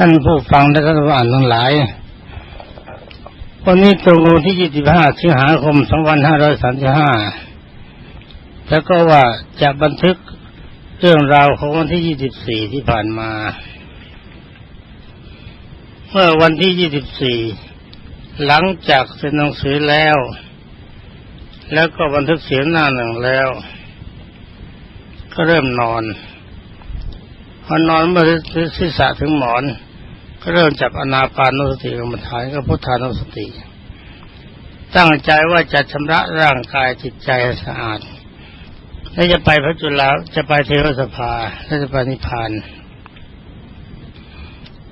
ท่านผู้ฟังและท่านผู้อ่านทั้งหลาย วันนี้ตรงที่ 25 สิงหาคม 2535 แล้วก็ว่าจะบันทึกเรื่องราวของวันที่ 24 ที่ผ่านมา เมื่อวันที่ 24 หลังจากเซ็นหนังสือแล้ว แล้วก็บันทึกเสียงหน้าหนึ่งแล้ว ก็เริ่มนอนพอนอนเมื่อศีรษะถึงหมอน เริ่มจับอนาปานุสติกรรมฐานกับพุทธานุสติ ตั้งใจว่าจะชำระร่างกายจิตใจให้สะอาดและจะไปพระจุลาจะไปเทวสภาและจะไปนิพพาน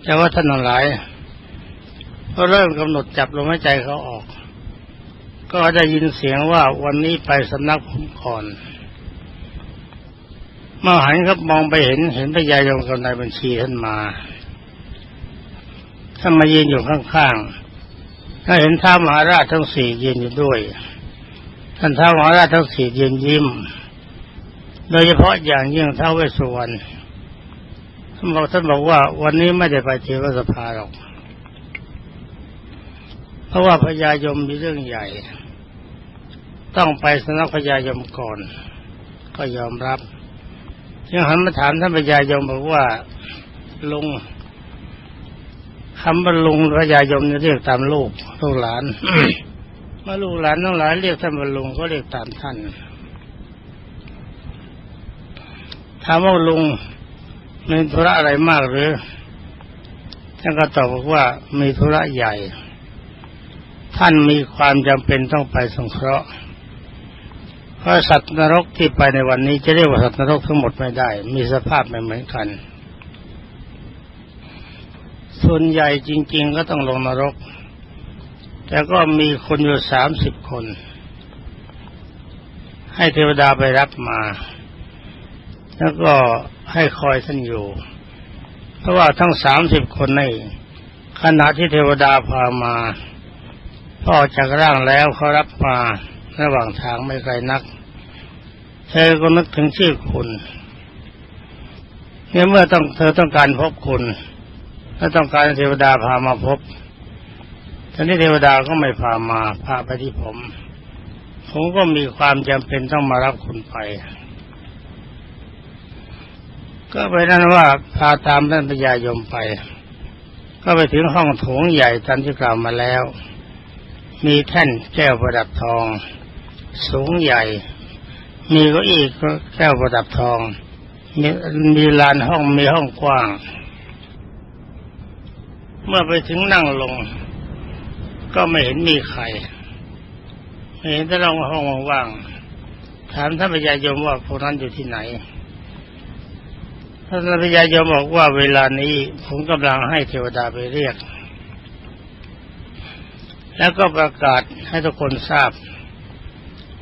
แต่ว่าท่านทั้งหลายก็เริ่มกำหนดจับลมหายใจเขาออก ก็ได้ยินเสียงว่าวันนี้ไปสำนักผมก่อนเมื่อหันครับมองไปเห็นเห็นพระยายงกับนายบัญชีท่านมา ท่านมายืนอยู่ข้างๆถ้าเห็นท้ามหาราชทั้งสี่ยืนอยู่ด้วย ท่านท้ามหาราชทั้งสี่ยืนยิ้ม โดยเฉพาะอย่างยิ่งท้าวเวสสุวรรณท่านบอกท่านบอกว่า วันนี้ไม่ได้ไปเทวสภาหรอก เพราะว่าพญายมมีเรื่องใหญ่ ต้องไปสนักพญายมก่อน ก็ยอมรับยังหันมาถามท่านพญายมบอกว่าลุง คำว่าลุงพญายมเรียกตามลูกลูกหลานเมื่อลูกหลานทั้งหลายเรียกท่านว่าลุงก็เรียกตามท่านถามว่าลุงมีธุระอะไรมากหรือท่านก็ตอบบอกว่ามีธุระใหญ่ ท่านมีความจำเป็นต้องไปสงเคราะห์เพราะสัตว์นรกที่ไปในวันนี้จะเรียกว่าสัตว์นรกทั้งหมดไม่ได้ มีสภาพไม่เหมือนกัน ส่วนใหญ่จริง ๆ ก็ต้องลงนรก แต่ก็มีคนอยู่สามสิบคน ให้เทวดาไปรับมา แล้วก็ให้คอยท่านอยู่ เพราะว่าทั้งสามสิบคนนี่ขณะที่เทวดาพามาพออจากร่างแล้วเขารับมาระหว่างทางไม่ไกลนัก เธอก็นึกถึงชื่อคุณเนี่ยเมื่อต้องเธอต้องการพบคุณ และต้องการเทวดาพามาพบท่านี้เทวดาก็ไม่พามา พาไปที่ผม ผมก็มีความจำเป็นต้องมารับคุณไป ก็ไปนั้นว่าพาตามท่านพญายมไป ก็ไปถึงห้องโถงใหญ่ตามที่กล่าวมาแล้ว มีแท่นแก้วประดับทอง สูงใหญ่ มีเก้าอี้แก้วประดับทอง มีมีลานห้องมีห้องกว้าง เมื่อไปถึงนั่งลง ก็ไม่เห็นมีใครไม่เห็นแต่เราห้องว่างถามท่านพญายมว่าพวกนั้นอยู่ที่ไหนท่านพญายมบอกว่าเวลานี้ผมกำลังให้เทวดาไปเรียก แล้วก็ประกาศให้ทุกคนทราบ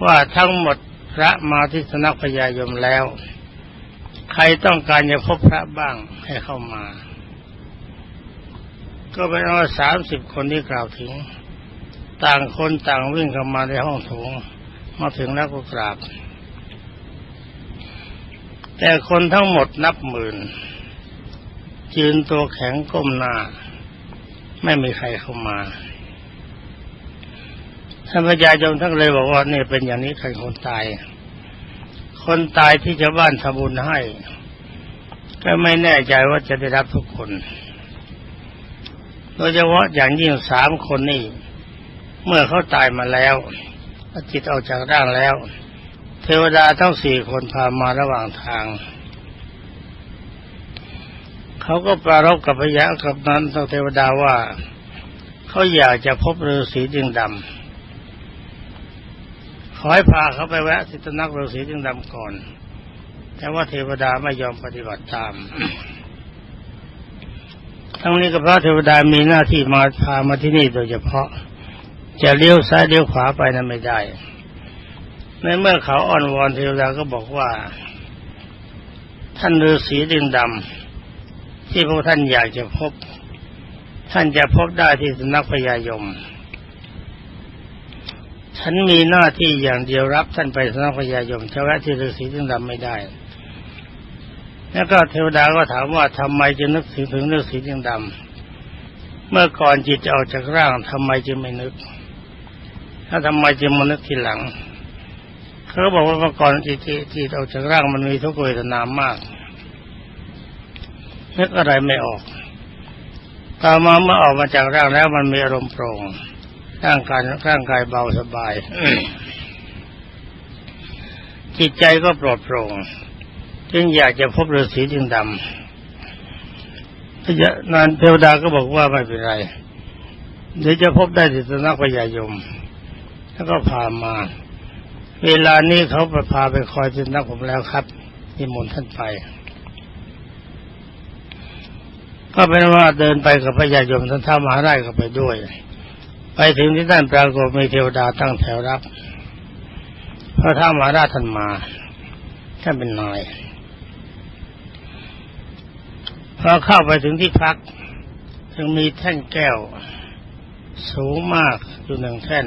ว่าทั้งหมดพระมาที่สนักพญายมแล้ว ใครต้องการจะพบพระบ้างให้เข้ามา ก็เป็นว่าสามสิบคนที่กล่าวถึง ต่างคนต่างวิ่งเข้ามาในห้องโถง มาถึงแล้วก็กราบ แต่คนทั้งหมดนับหมื่นยืนตัวแข็งก้มหน้า ไม่มีใครเข้ามาท่านพญายมทั้งเลยบอกว่าเนี่เป็นอย่างนี้ใครคนตาย คนตายที่ชาวบ้านทำบุญให้ ก็ไม่แน่ใจว่าจะได้รับทุกคน โดยเฉพาะอย่างยิ่งสามคนนี่เมื่อเขาตายมาแล้วจิตออกจากร่างแล้ว เทวดาทั้งสี่คนพามาระหว่างทาง เขาก็ปรารบกับพยะกับนั้นเทวดาว่าเขาอยากจะพบฤาษีจึงดำขอให้พาเขาไปแวะสิตนักฤาษีจึงดำก่อน แต่ว่าเทวดาไม่ยอมปฏิบัติตาม ทั้งนี้ก็เพราะเทวดามีหน้าที่มาพามาที่นี่โดยเฉพาะ จะเลี้ยวซ้ายเลี้ยวขวาไปนั้นไม่ได้ ในเมื่อเขาอ่อนวอนเทวดาก็บอกว่า ท่านฤาษีดึงดำที่พวกท่านอยากจะพบ ท่านจะพบได้ที่สำนักพญายม ฉันมีหน้าที่อย่างเดียวรับท่านไปสำนักพญายมเจ้าวะที่ฤาษีดึงดำไม่ได้ แล้วก็เทวดาก็ถามว่าทำไมจึงนึกถึงถึงนึกสีจึงดำเมื่อก่อนจิตจะออกจากร่างทำไมจึงไม่นึก ถ้าทำไมจึงมานึกทีหลัง เขาบอกว่าเมื่อก่อนจิตจิตออกจากร่างมันมีทุกขเวทนามากนึกอะไรไม่ออก ต่อมาเมื่อออกมาจากร่างแล้วมันมีอารมณ์โปร่ง ร่างกายร่างกายเบาสบาย จิตใจก็ปลอดโปร่ง จึงอยากจะพบฤาษีจึงดำพระนานเทวดาก็บอกว่าไม่เป็นไร เดี๋ยวจะพบได้ที่สนักพญายม แล้วก็พามา เวลานี้เขาไปพาไปคอยสำนักผมแล้วครับนิมนต์ท่านไป ก็เป็นว่าเดินไปกับพญายมท่านท้ามหาไร่ก็ไปด้วย ไปถึงที่นั่นปรากฏมีเทวดาตั้งแถวรับพระท้ามหาราชท่านมาท่านเป็นนาย พอเข้าไปถึงที่พักจึงมีแท่นแก้ว สูงมากอยู่หนึ่งแท่น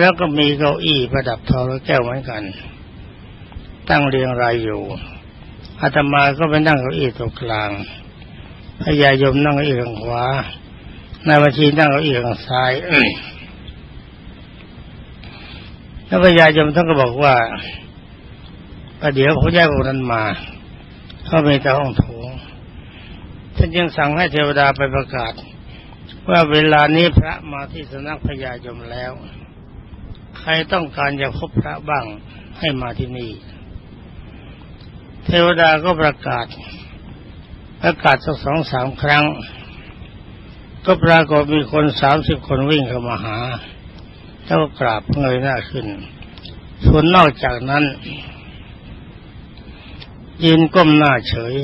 แล้วก็มีเก้าอี้ประดับทองและแก้วเหมือนกัน ตั้งเรียงรายอยู่อาตมาก็ไปนั่งเก้าอี้ตรงกลางพญายมนั่งเก้าอี้ข้างขวา นายบัญชีนั่งเก้าอี้ข้างซ้ายแล้วพญายมท่านก็บอกว่าประเดี๋ยวเขาย้ายพวกนั้นมาเขาไปแต่ห้องโถง ท่านยังสั่งให้เทวดาไปประกาศ ว่าเวลานี้พระมาที่สนักพญายมแล้ว ใครต้องการจะพบพระบ้างให้มาที่นี่ เทวดาก็ประกาศ ประกาศสักสองสามครั้ง ก็ปรากฏมีคนสามสิบคนวิ่งเข้ามาหา แล้วก็กราบเงยหน้าขึ้น ส่วนนอกจากนั้นยืนก้มหน้าเฉย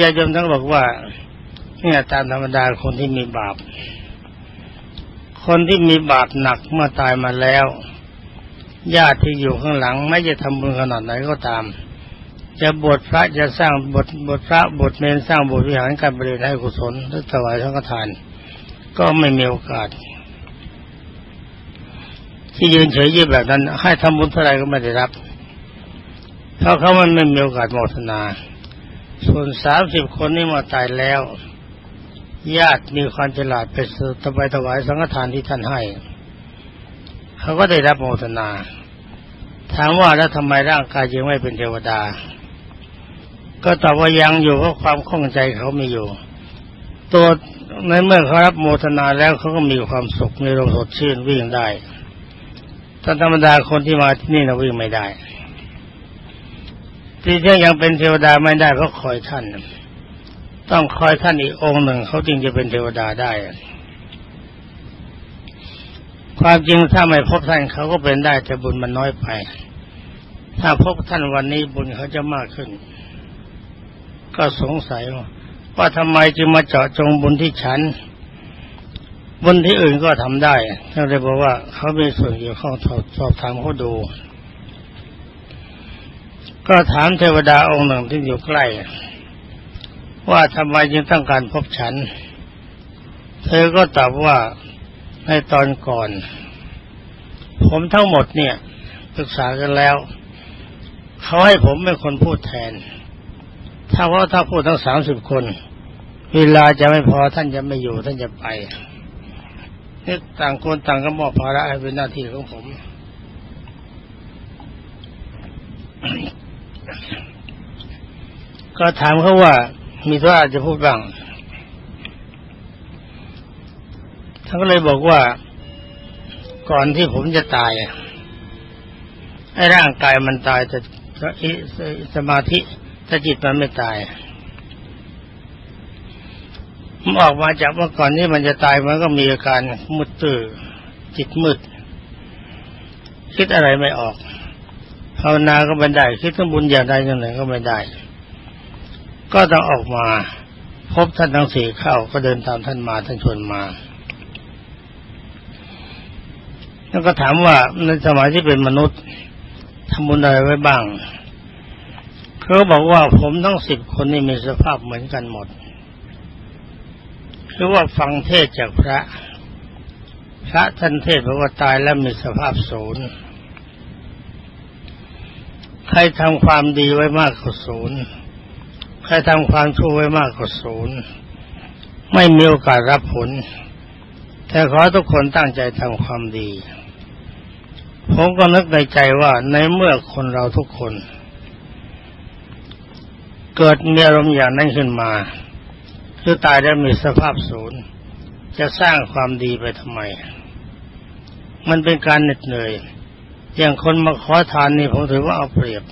ญายมทั้งบอกว่าเนี่ยตามธรรมดาคนที่มีบาป คนที่มีบาปหนักเมื่อตายมาแล้ว ญาติที่อยู่ข้างหลัง ไม่จะทำบุญขนาดไหนก็ตาม จะบวชพระจะสร้างบทบทพระบทเนรสร้างบทวิหารการบริให้กุศลหรือถวายสังฆทาน ก็ไม่มีโอกาส ที่ยืนเฉยยืนแบบนั้น ให้ทำบุญเท่าไรก็ไม่ได้รับ เพราะเขามันไม่มีโอกาสโมทนา ส่วนสามสิบคนนี้มาตายแล้ว ญาติมีความฉลาดไปสืบไปถวายสังฆทานที่ท่านให้ เขาก็ได้รับโมทนา ถามว่าแล้วทำไมร่างกายยังไม่เป็นเทวดา ก็ตอบว่ายังอยู่เพราะความข้องใจเขามีอยู่ ตัวในเมื่อเขารับโมทนาแล้วเขาก็มีความสุขมีลมสดชื่นวิ่งได้แต่ธรรมดาคนที่มาที่นี่นะวิ่งไม่ได้ ที่ที่ยังเป็นเทวดาไม่ได้เพราะคอยท่าน ต้องคอยท่านอีกองค์หนึ่งเขาจึงจะเป็นเทวดาได้ ความจริงถ้าไม่พบท่านเขาก็เป็นได้แต่บุญมันน้อยไป ถ้าพบท่านวันนี้บุญเขาจะมากขึ้น ก็สงสัยว่าว่าทำไมจึงมาเจาะจงบุญที่ฉัน บุญที่อื่นก็ทำได้ท่านเลยบอกว่าเขามีส่วนเกี่ยวข้องสอบถามเขาดู ก็ถามเทวดาองค์หนึ่งที่อยู่ใกล้ ว่าทำไมจึงต้องการพบฉัน เธอก็ตอบว่าในตอนก่อน ผมทั้งหมดเนี่ยปรึกษากันแล้ว เขาให้ผมเป็นคนพูดแทน ถ้าว่าถ้าพูดทั้งสามสิบคน เวลาจะไม่พอท่านจะไม่อยู่ท่านจะไปนี่ต่างคนต่างก็มอบภาระให้เป็นหน้าที่ของผม ก็ถามเขาว่ามีธุระจะพูดบ้างท่านก็เลยบอกว่าก่อนที่ผมจะตายไอ้ร่างกายมันตายแต่สมาธิถ้าจิตมันไม่ตายมันออกมาจากเมื่อก่อนนี้มันจะตายมันก็มีอาการมุดตื้อจิตมืด คิดอะไรไม่ออก ภาวนาก็ไม่ได้ คิดถึงบุญอย่างใดอย่างหนึ่งก็ไม่ได้ ก็ต้องออกมา พบท่านทั้งสี่เข้าก็เดินตามท่านมาท่านชวนมาแล้วก็ถามว่าในสมัยที่เป็นมนุษย์ทำบุญอะไรไว้บ้างเขาบอกว่าผมทั้งสิบคนนี่มีสภาพเหมือนกันหมดคือว่าฟังเทศจากพระ พระท่านเทศบอกว่าตายแล้วมีสภาพศูนย์ ใครทำความดีไว้มากกว่าศูนย์ใครทำความชั่วไว้มากกว่าศูนย์ไม่มีโอกาสรับผล แต่ขอทุกคนตั้งใจทำความดี ผมก็นึกในใจว่าในเมื่อคนเราทุกคน เกิดมีอารมณ์อย่างนั้นขึ้นมา คือตายแล้วมีสภาพศูนย์ จะสร้างความดีไปทำไม มันเป็นการเหน็ดเหนื่อย อย่างคนมาขอทานนี่ผมถือว่าเอาเปรียบ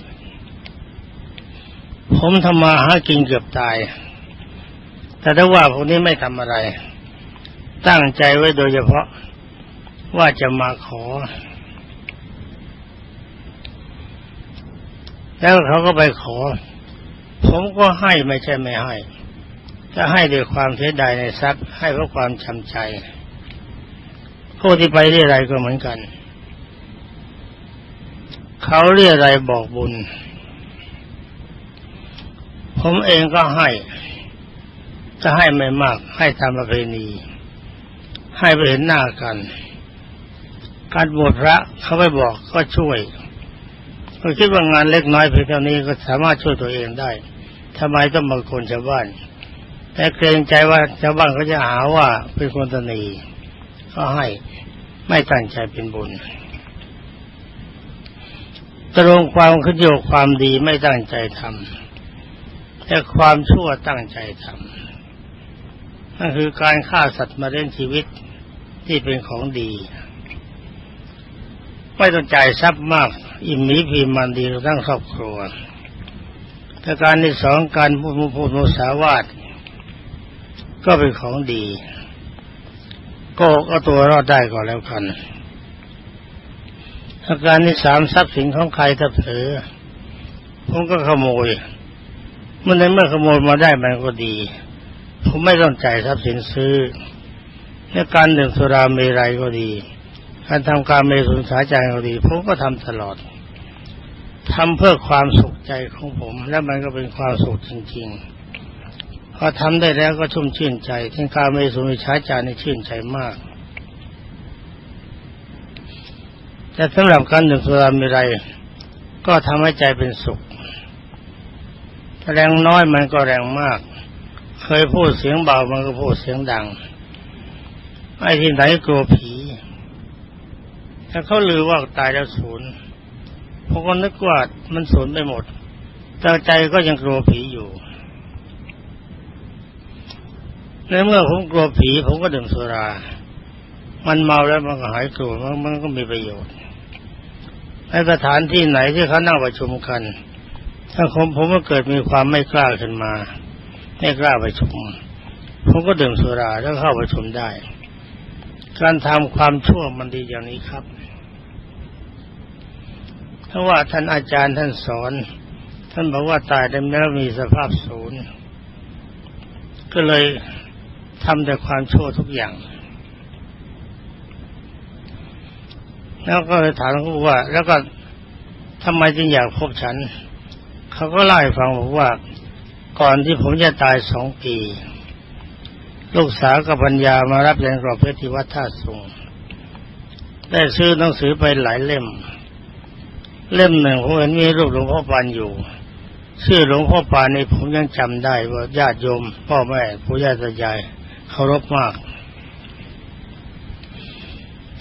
ผมทำมาหากินเกือบตาย แต่ถ้าว่าพวกนี้ไม่ทำอะไร ตั้งใจไว้โดยเฉพาะว่าจะมาขอ แล้วเขาก็ไปขอ ผมก็ให้ไม่ใช่ไม่ให้จะให้ด้วยความเสียดายในทรัพย์ให้เพราะความจำใจผู้ที่ไปเรียอะไรก็เหมือนกัน เขาเรียอะไรบอกบุญ ผมเองก็ให้ จะให้ไม่มาก ให้ทำประเพณี ให้ไปเห็นหน้ากัน การบวชพระเขาไปบอกก็ช่วยก็คิดว่างานเล็กน้อยเพียงเท่านี้ก็สามารถช่วยตัวเองได้ทำไมต้องมาคนชาวบ้าน แต่เกรงใจว่าชาวบ้านเขาจะหาว่าเป็นคนตนีก็ให้ไม่ตั้งใจเป็นบุญ ตรงความขึ้นโยกความดีไม่ตั้งใจทำแต่ความชั่วตั้งใจทำนั่นคือการฆ่าสัตว์มาเล่นชีวิตที่เป็นของดี ไม่ต้องจ่ายทรัพย์มาก อิ่มมีพีมันดีทั้งครอบครัวแต่การที่สองการพูดพูดมุสาวาทก็เป็นของดี ก็เอาตัวรอดได้ก็แล้วกัน อาการที่สามทรัพย์สินของใครถ้าเผลอผมก็ขโมยเมื่อในเมื่อขโมยมาได้มันก็ดี ผมไม่ต้องจ่ายทรัพย์สินซื้อในการดื่มสุราเมรัยก็ดี การทำการเมสุนสาใจก็ดี ผมก็ทำตลอดทำเพื่อความสุขใจของผม และมันก็เป็นความสุขจริงๆพอทำได้แล้วก็ชุ่มชื่นใจทั้งการเมสุนสาใจนี่ชื่นใจมาก แต่สำหรับการดื่มสุรามรัยก็ทำให้ใจเป็นสุข แรงน้อยมันก็แรงมาก เคยพูดเสียงเบามันก็พูดเสียงดัง ไอ้ที่ไหนกลัวผีถ้าเขาลือว่าตายแล้วศูนย์ผมก็นึกว่ามันสูญไปหมด แต่ใจก็ยังกลัวผีอยู่ในเมื่อผมกลัวผีผมก็ดื่มสุรา มันเมาแล้วมันก็หายกลัวมันมันก็มีประโยชน์ในสถานที่ไหนที่เขานั่งประชุมกัน ถ้าผมผมก็เกิดมีความไม่กล้าขึ้นมา ไม่กล้าประชุม ผมก็ดื่มสุราแล้วเข้าประชุมได้ การทำความชั่วมันดีอย่างนี้ครับเพราะว่าท่านอาจารย์ท่านสอน ท่านบอกว่าตายแล้วมีสภาพศูนย์ ก็เลยทำแต่ความชั่วทุกอย่าง แล้วก็เลยถามเขาว่า แล้วก็ทำไมจึงอยากพบฉัน เขาก็เล่าให้ฟังบอกว่า ก่อนที่ผมจะตายสองปี ลูกสาวกับปัญญามารับเรียนกรอบเพชรที่วัดท่าสุงได้ซื้อหนังสือไปหลายเล่ม เล่มหนึ่งผมเห็นมีรูปหลวงพ่อปานอยู่ ชื่อหลวงพ่อปานนี่ผมยังจำได้ว่าญาติโยม พ่อแม่ผู้ญาติยายเคารพมาก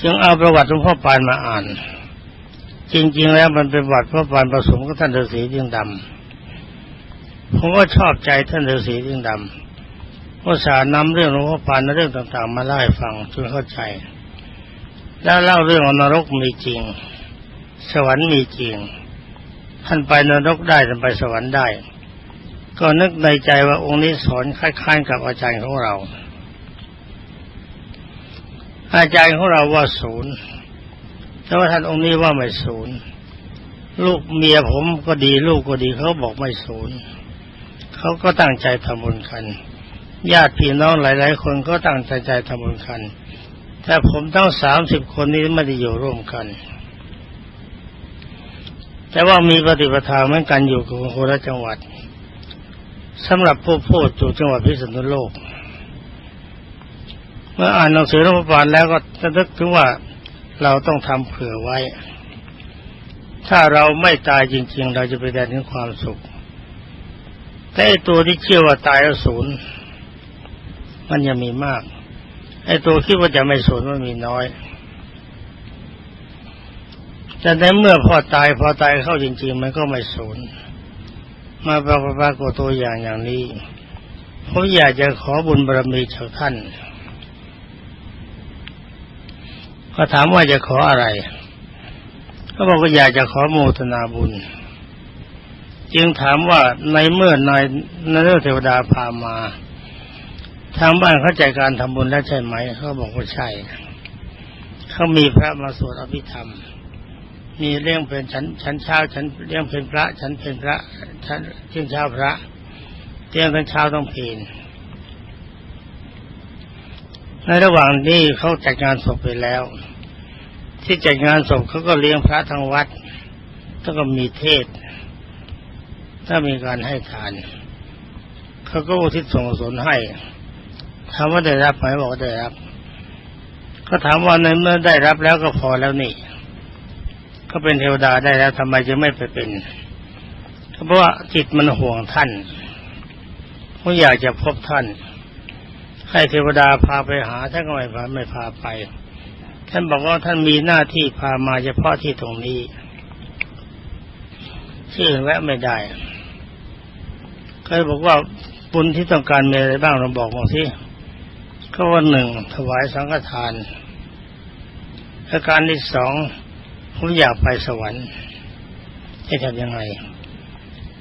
จึงเอาประวัติหลวงพ่อปานมาอ่าน จริง ๆ แล้วมันเป็นประวัติพ่อปานผสมกับท่านฤาษีดิ้งดำผมก็ชอบใจท่านฤาษีดิ้งดำก็สารนำเรื่องหลวงพ่อปานในเรื่องต่าง ๆ มาเล่าให้ฟังจนเข้าใจ แล้วเล่าเรื่องอนรกมีจริง สวรรค์มีจริง ท่านไปนรกได้ท่านไปสวรรค์ได้ ก็นึกในใจว่าองค์นี้สอนคล้าย ๆ กับอาจารย์ของเรา อาจารย์ของเราว่าศูนย์แต่ว่าท่านองค์นี้ว่าไม่ศูนย์ลูกเมียผมก็ดีลูกก็ดีเขาบอกไม่ศูนย์เขาก็ตั้งใจทำบุญกันญาติพี่น้องหลาย ๆ คนก็ตั้งใจทำบุญกัน แต่ผมทั้งสามสิบคนนี้ไม่ได้อยู่ร่วมกัน แต่ว่ามีปฏิปทาเหมือนกันอยู่กับคราชจังหวัดสำหรับผู้พูดอยู่จังหวัดพิษณุโลก เมื่ออ่านหนังสือรัฐบาลแล้วก็จะนึกถึงว่าเราต้องทำเผื่อไว้ ถ้าเราไม่ตายจริง ๆ เราจะไปได้ถึงความสุข แต่ไอตัวที่เชื่อว่าตายแล้วศูนย์มันยังมีมาก ไอ้ตัวคิดว่าจะไม่ศูนย์มันมีน้อยแต่ในเมื่อพอตายพอตายเข้าจริง ๆ มันก็ไม่ศูนย์มาปรากฏปรากฏตัวอย่างอย่างนี้ผมอยากจะขอบุญบารมีจากท่าน ก็ถามว่าจะขออะไรเขาบอกว่าอยากจะขอโมทนาบุญ จึงถามว่าในเมื่อนายนายเทวดาพามา ทางบ้านเขาใจดการทำบุญแล้วใช่ไหมเขาบอกว่าใช่เขามีพระมาสวดอภิธรรม มีเรื่องเป็นฉันฉันเช้าฉันเรื่องเป็นพระฉันเป็นพระฉันเชียงเช้าพระเที่ยงเป็นเช้าต้องเพลน ในระหว่างนี้เขาจัดงานศพไปแล้ว ที่จัดงานศพเขาก็เลี้ยงพระทางวัดแล้วก็มีเทศ ถ้ามีการให้ทาน เขาก็อุทิศส่งกุศลให้ถามว่าได้รับไหมบอกว่าได้รับ ก็ถามว่าในเมื่อได้รับแล้วก็พอแล้วนี่ก็เป็นเทวดาได้แล้วทำไมจะไม่ไปเป็นเพราะว่าจิตมันห่วงท่านเขาอยากจะพบท่าน ให้เทวดาพาไปหาท่านก็ไม่พาไม่พาไป ท่านบอกว่าท่านมีหน้าที่พามาเฉพาะที่ตรงนี้ที่อื่นแวะไม่ได้เคยบอกว่าบุญที่ต้องการมีอะไรบ้างเราบอกมาสิก็ว่าหนึ่งถวายสังฆทานอาการที่สองผมอยากไปสวรรค์จะทำยังไง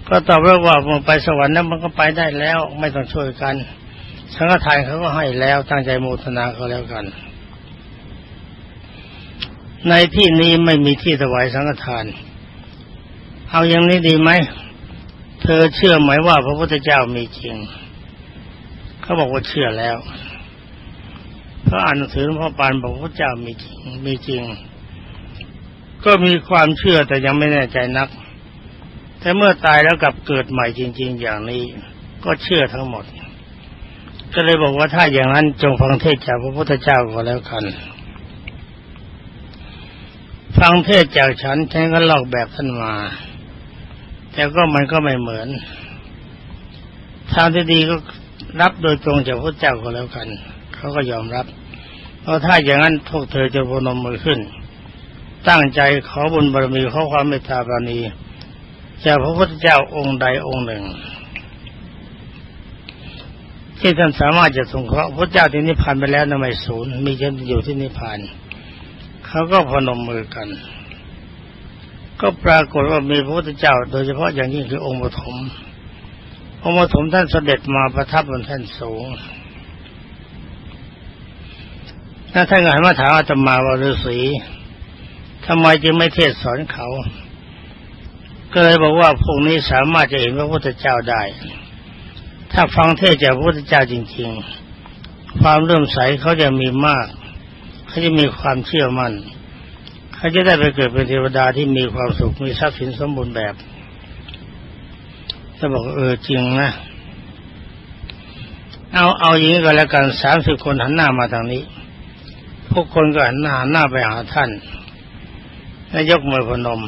ก็ตอบว่ามันไปสวรรค์นั้นมันก็ไปได้แล้ว ไม่ต้องช่วยกัน สังฆทานเขาก็ให้แล้วตั้งใจโมทนาเขาแล้วกัน ในที่นี้ไม่มีที่ถวายสังฆทาน เอาอย่างนี้ดีไหม เธอเชื่อไหมว่าพระพุทธเจ้ามีจริง เขาบอกว่าเชื่อแล้วพระอ่านหนังสือหลวงพ่อปานบอกพระเจ้ามีจริงมีจริง ก็มีความเชื่อแต่ยังไม่แน่ใจนัก แต่เมื่อตายแล้วกลับเกิดใหม่จริง ๆ อย่างนี้ ก็เชื่อทั้งหมด ก็เลยบอกว่าถ้าอย่างนั้นจงฟังเทศจากพระพุทธเจ้าก็แล้วกัน ฟังเทศจากฉันฉันก็ลอกแบบท่านมา แต่ก็มันก็ไม่เหมือน ทางที่ดีก็รับโดยตรงจากพระเจ้าก็แล้วกัน เขาก็ยอมรับเพราะถ้าอย่างนั้นพวกเธอจะพนมมือขึ้น ตั้งใจขอบุญบารมีขอความเมตตาบารมีจากพระพุทธเจ้าองค์ใดองค์หนึ่ง ที่ท่านสามารถจะสงเคราะห์พระเจ้าที่นิพพานไปแล้วนะไม่ศูนย์มีฉันอยู่ที่นิพพานเขาก็พนมมือกัน ก็ปรากฏว่ามีพระพุทธเจ้า โดยเฉพาะอย่างยิ่งคือองค์ปฐมองค์ปฐมท่านเสด็จมาประทับบนแท่นสูงถ้าท่านหันมาถามอาตมาว่าฤาษีทำไมจึงไม่เทศสอนเขา ก็เลยบอกว่าพวกนี้สามารถจะเห็นพระพุทธเจ้าได้ ถ้าฟังเทศจากพระพุทธเจ้าจริง ๆ ความเริ่มใสเขาจะมีมาก เขาจะมีความเชื่อมัน่น เขาจะได้ไปเกิดเป็นเทวดาที่มีความสุขมีทรัพย์สินสมบูรณ์แบบจะบอกเออจริงนะ เอาเอาอย่างนี้ก็แล้วกันสามสิบคนหันหน้ามาทางนี้ พวกคนก็หันหน้าหน้าไปหาท่านแล้วยกมือพนม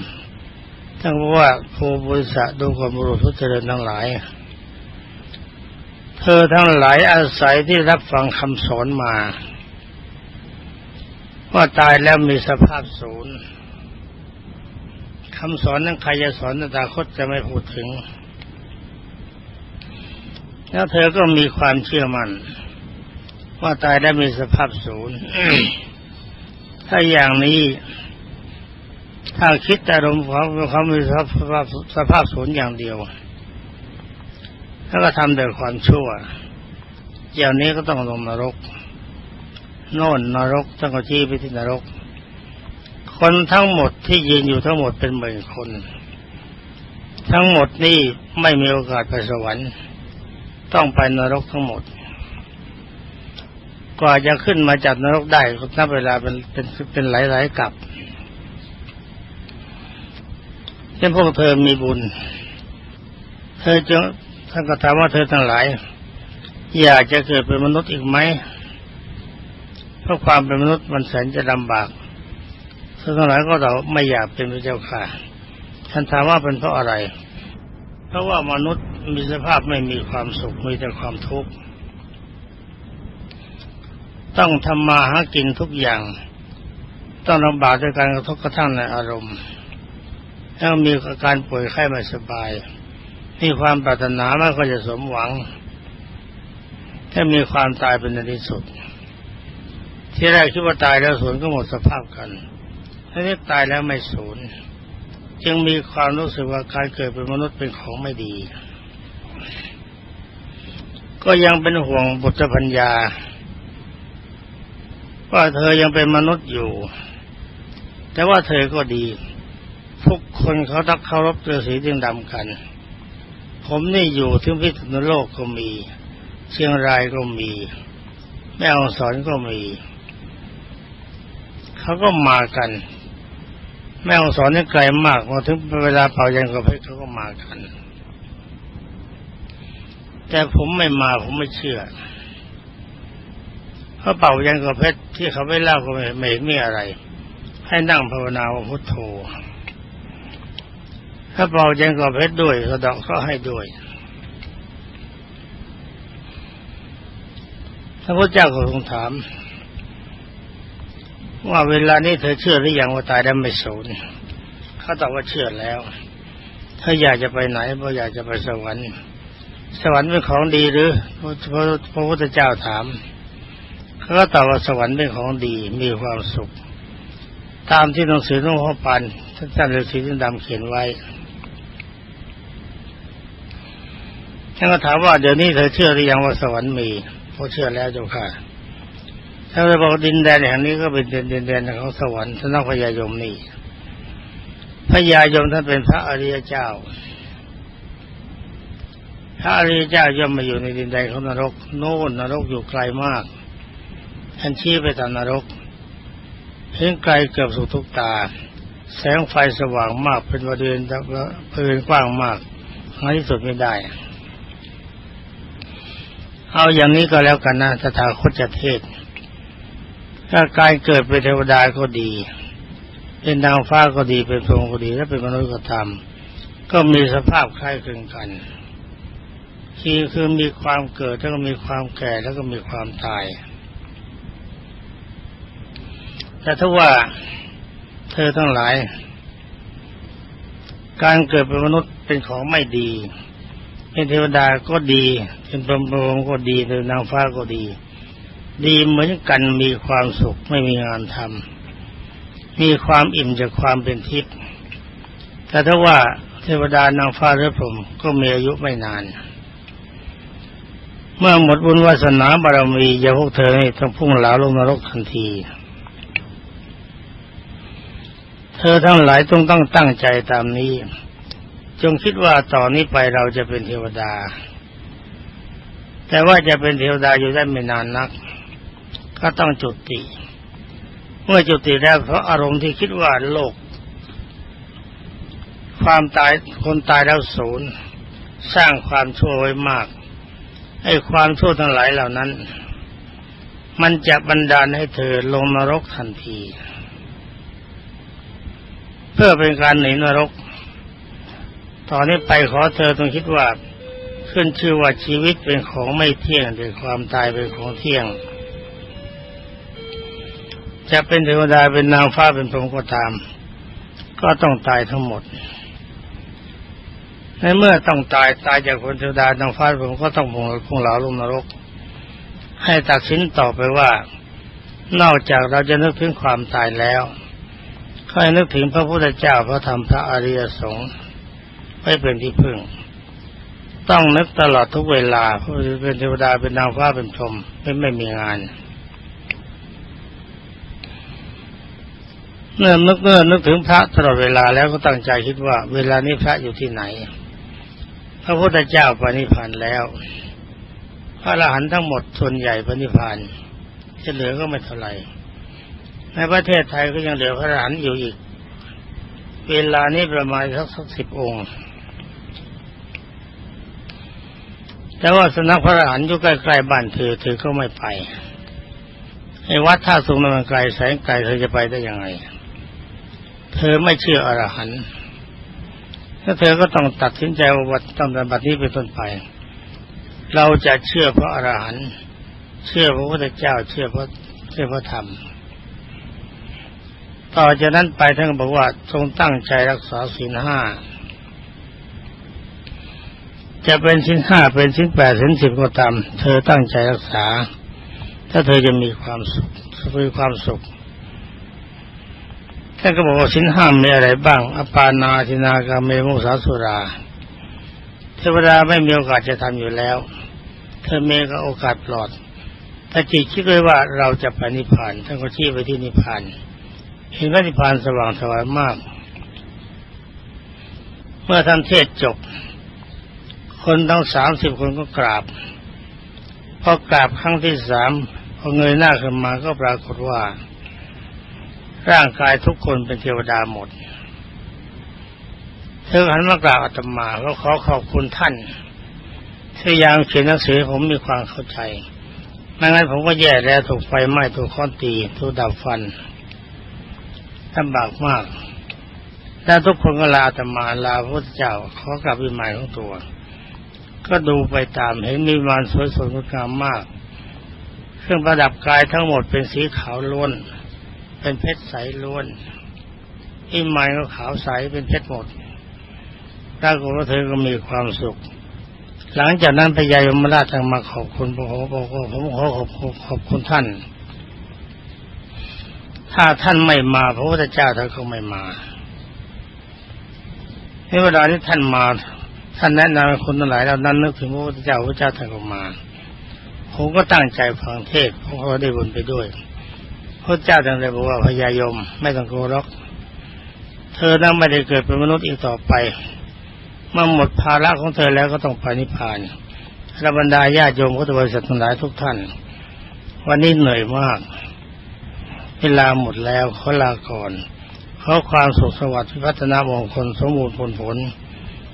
ท่านบอกว่าภูบริษัทดูความบุรุษทุเจริญทั้งหลาย เธอทั้งหลายอาศัยที่รับฟังคำสอนมาว่าตายแล้วมีสภาพศูนย์คำสอนนั้นใครจะสอนตาคตจะไม่พูดถึง แล้วเธอก็มีความเชื่อมัน่นว่าตายได้วมีสภาพศูนย์ถ้าอย่างนี้ ถ้าคิดแต่ลมเขาเขามีสภาพสภาพศูนย์อย่างเดียว แล้วก็ทำแต่ความชั่วอย่างนี้ก็ต้องลงนรก โน่นนรกต้องก็ชี้ไปที่นรก คนทั้งหมดที่ยืนอยู่ทั้งหมดเป็นหมื่นคน ทั้งหมดนี่ไม่มีโอกาสไปสวรรค์ ต้องไปนรกทั้งหมดกว่าจะขึ้นมาจากนรกได้ก็นับเวลาเป็นเป็นเป็นหลายๆกับเช่นพวกเธอมีบุญ เธอจะ ท่านก็ถามว่าเธอทั้งหลาย อยากจะเกิดเป็นมนุษย์อีกไหมเพราะความเป็นมนุษย์มันแสนจะลำบากเธอทั้งหลายก็ตอบไม่อยากเป็นพระเจ้าค่ะ ท่านถามว่าเป็นเพราะอะไร เพราะว่ามนุษย์มีสภาพไม่มีความสุขมีแต่ความทุกข์ต้องทำมาหากินทุกอย่าง ต้องลำบากด้วยการกระทบกระทั่งในอารมณ์แล้วมีอาการป่วยไข้ไม่สบาย มีความปรารถนาไม่ก็จะสมหวัง ถ้ามีความตายเป็นในที่สุด ที่แรกคิดว่าตายแล้วสูญก็หมดสภาพกันทีนี้ตายแล้วไม่สูญจึงมีความรู้สึกว่าการเกิดเป็นมนุษย์เป็นของไม่ดี ก็ยังเป็นห่วงบุตรพัญญา ว่าเธอยังเป็นมนุษย์อยู่ แต่ว่าเธอก็ดีทุกคนเขาตักเคารพเรือสีจึงดำกัน ผมนี่อยู่ที่พิษณุโลกก็มี เชียงรายก็มี แม่ฮ่องสอนก็มี เขาก็มากัน แม่ฮ่องสอนนี่ไกลมากพอถึงเวลาเป่ายันกระเพชรเขาก็มากัน แต่ผมไม่มาผมไม่เชื่อเพราะเป่ายันกระเพชรที่เขาไม่เล่าก็ไม่ไม่เห็นมีอะไร ให้นั่งภาวนาพุทโธ ถ้าเป่ายันกระเพชรด้วยสะดอกก็ให้ด้วยพระพุทธเจ้าก็ทรงถาม ว่าเวลานี้เธอเชื่อหรือยังว่าตายแล้ไม่สูญเขาตอบว่าเชื่อแล้ว ถ้าอยากจะไปไหนเพราะอยากจะไปสวรรค์ สวรรค์เป็นของดีหรือพระพระพุทธเจ้าถามเขาก็ตอบว่าสวรรค์เป็นของดีมีความสุข ตามที่หนังสือหลวงพ่อปันท่านอาจารย์ฤาษีดำเขียนไว้ ท่านก็ถามว่าเดี๋ยวนี้เธอเชื่อหรือยังว่าสวรรค์มีพอเชื่อแล้วเจ้าค่ะถ้าเราบอกดินแดนแห่งนี้ก็เป็นดินแดนของสวรรค์ท่านพญายมนี่พญายมท่านเป็นพระอริยเจ้า พระอริยเจ้าย่อมมาอยู่ในดินแดนของนรก โน่นนรกอยู่ไกลมาก ท่านชี้ไปทางนรกเห็นไกลเกือบสุดทุกตา แสงไฟสว่างมากเป็นบริเวณบริเวณกว้างมากหาที่สุดไม่ได้ เอาอย่างนี้ก็แล้วกันนะสถาคตจะเทศ ถ้าการเกิดเป็นเทวดาก็ดี เป็นดาวฟ้าก็ดีเป็นพรหมก็ดี และเป็นมนุษย์ก็ทำก็มีสภาพคล้ายคลึงกันคือคือมีความเกิดแล้วก็มีความแก่แล้วก็มีความตาย แต่ถ้าว่าเธอทั้งหลาย การเกิดเป็นมนุษย์เป็นของไม่ดี เป็นเทวดาก็ดี เป็นพรหมก็ดีเป็นนางฟ้าก็ดี ดีเหมือนกันมีความสุขไม่มีงานทำมีความอิ่มจากความเป็นทิพย์แต่ถ้าว่าเทวดานางฟ้าหรือพรหมก็มีอายุไม่นาน เมื่อหมดบุญวาสนาบารมีอย่าพวกเธอต้องพุ่งหลาลงนรกทันทีเธอทั้งหลายต้องต้องตั้งใจตามนี้ จงคิดว่าต่อนนี้ไปเราจะเป็นเทวดา แต่ว่าจะเป็นเทวดาอยู่ได้ไม่นานนัก ก็ต้องจุติ เมื่อจุติแล้วเพราะอารมณ์ที่คิดว่าโลก ความตายคนตายแล้วศูนย์ สร้างความชั่วไว้มากไอ้ความชั่วทั้งหลายเหล่านั้น มันจะบันดาลให้เธอลงนรกทันที เพื่อเป็นการหนีนรก ตอนนี้ไปขอเธอต้องคิดว่า ขึ้นชื่อว่าชีวิตเป็นของไม่เที่ยงแต่ความตายเป็นของเที่ยง จะเป็นเทวดาเป็นนางฟ้าเป็นพรหมก็ตาม ก็ต้องตายทั้งหมดในเมื่อต้องตายตายจากคนเทวดานางฟ้าผมก็ต้องพงพงเหลาลงนรก ให้ตัดสินต่อไปว่า นอกจากเราจะนึกถึงความตายแล้วก็ให้นึกถึงพระพุทธเจ้าพระธรรมพระอริยสงฆ์ ไม่เป็นที่พึ่ง ต้องนึกตลอดทุกเวลาเพราะเป็นเทวดาเป็นนางฟ้าเป็นพรหมไม่ไม่มีงานเมื่อนึกเมื่อนึกถึงพระตลอดเวลาแล้วก็ตั้งใจคิดว่า เวลานี้พระอยู่ที่ไหน พระพุทธเจ้าปณิพานแล้ว พระอรหันต์ทั้งหมดส่วนใหญ่ปณิพานจะเหลือก็ไม่เท่าไหร่ในประเทศไทยก็ยังเหลือพระอรหันต์อยู่อีก เวลานี้ประมาณสักสักสิบองค์ แต่ว่าสนักพระอรหันต์อยู่ใกล้ๆบ้านเธอเธอก็ไม่ไปไอ้วัดท่าสูงมันไกลแสงไกลเธอจะไปได้ยังไง เธอไม่เชื่ออรหันต์ถ้าเธอก็ต้องตัดสินใจว่าตั้งแต่บัดนี้เป็นต้นไป เราจะเชื่อพระอรหันต์เชื่อพระพุทธเจ้า เชื่อพระเชื่อพระธรรม ต่อจากนั้นไปท่านบอกว่าทรงตั้งใจรักษาศีลห้า จะเป็นชิ้นห้าเป็นชิ้นแปดชิ้นสิบก็ตาม เธอตั้งใจรักษา ถ้าเธอจะมีความสุขมีความสุขท่านก็บอกว่าสิ้นห้ามีอะไรบ้าง อปานาทินากาเมมุสาสุรา เทวดาไม่มีโอกาสจะทำอยู่แล้ว เธอเมก็โอกาสปลอดถ้าจิตคิดไว้ว่าเราจะไปนิพพานท่านก็ชี้ไปที่นิพพานเห็นว่านิพพานสว่างสวายมาก เมื่อท่านเทศจบ คนทั้งสามสิบคนก็กราบพอกราบครั้งที่สามพอเงยหน้าขึ้นมาก็ปรากฏว่า ร่างกายทุกคนเป็นเทวดาหมด เธอหันมากราบอาตมาแล้วขอขอบคุณท่านที่ยังเขียนหนังสือผมมีความเข้าใจไม่งั้นผมก็แย่แล้วถูกไฟไหม้ถูกค้อนตีถูกดับฟันลำบากมาก แล้วทุกคนก็ลาอาตมาลาพระเจ้าขอกลับวิมานของตัว ก็ดูไปตามเห็นมีมานสวยสดงดงามมาก เครื่องประดับกายทั้งหมดเป็นสีขาวล้วน เป็นเพชรใสล้วนอิมายก็ขาวใสเป็นเพชรหมดปรากฏว่าเธอก็มีความสุข หลังจากนั้นพญายมราชทางมาขอบคุณพระโหบอกว่าผมขอขอบคุณขอบคุณท่าน ถ้าท่านไม่มาพระพุทธเจ้าท่านก็ไม่มาในเวลานี้ท่านมา ท่านแนะนำคนทั้งหลายเรานั้นนึกถึงพระพุทธเจ้าพระเจ้าท่านก็มา ผมก็ตั้งใจฟังเทศผมก็ได้บุญไปด้วย พระเจ้าจึงได้บอกว่าพญายมไม่ต้องกลัวหรอก เธอนั้นไม่ได้เกิดเป็นมนุษย์อีกต่อไปเมื่อหมดภาระของเธอแล้วก็ต้องไปนิพพานระบรรดาญาโยมพุทธบริษัททั้งหลายทุกท่าน วันนี้เหนื่อยมาก เวลาหมดแล้วขอลาก่อนขอความสุขสวัสดิ์พิพัฒนามงคลสมบูรณ์ผลผล